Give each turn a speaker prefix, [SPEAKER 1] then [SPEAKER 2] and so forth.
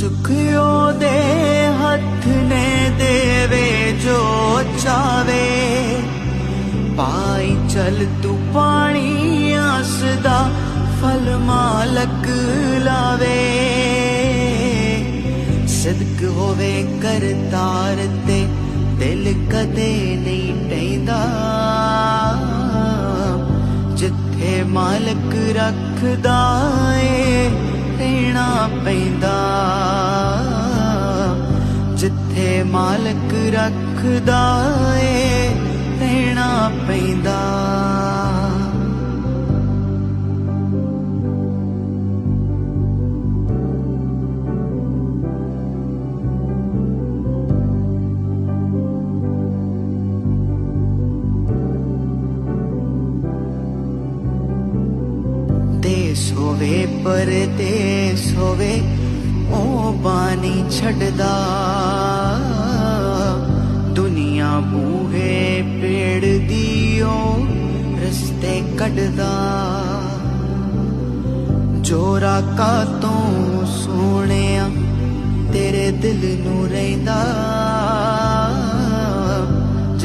[SPEAKER 1] ਸੁਖਿਓ ਦੇ ਹੱਥ ਨੇ ਦੇਵੇ ਜੋ ਚਾਵੇ। ਪਾਈ ਚਲ ਤੂੰ ਪਾਣੀ ਆਸ ਦਾ ਫਲ ਮਾਲਕ ਲਾਵੇ। ਸਿਦਕ ਹੋਵੇ ਕਰਤਾਰ ਤੇ ਦਿਲ ਕਦੇ ਨਹੀਂ ਟੈਂਦਾ। ਜਿੱਥੇ ਮਾਲਕ ਰੱਖਦਾ ਏ, ਰਹਿਣਾ ਪੈਂਦਾ। ਜਿੱਥੇ ਮਾਲਕ ਰੱਖਦਾ ਏ ਰਹਿਣਾ ਪੈਂਦਾ। ਦੇਸ ਹੋਵੇ ਪਰਦੇਸ ਹੋਵੇ ਉਹ ਬਾਣੀ ਛੱਡਦਾ। ਪੇੜ ਦੀਓ ਰਸਤੇ ਕੱਢਦਾ। ਜੋਰਾ ਕਾ ਤੋਂ ਸੋਹਣਿਆ ਤੇਰੇ ਦਿਲ ਨੂੰ ਰਹਿੰਦਾ।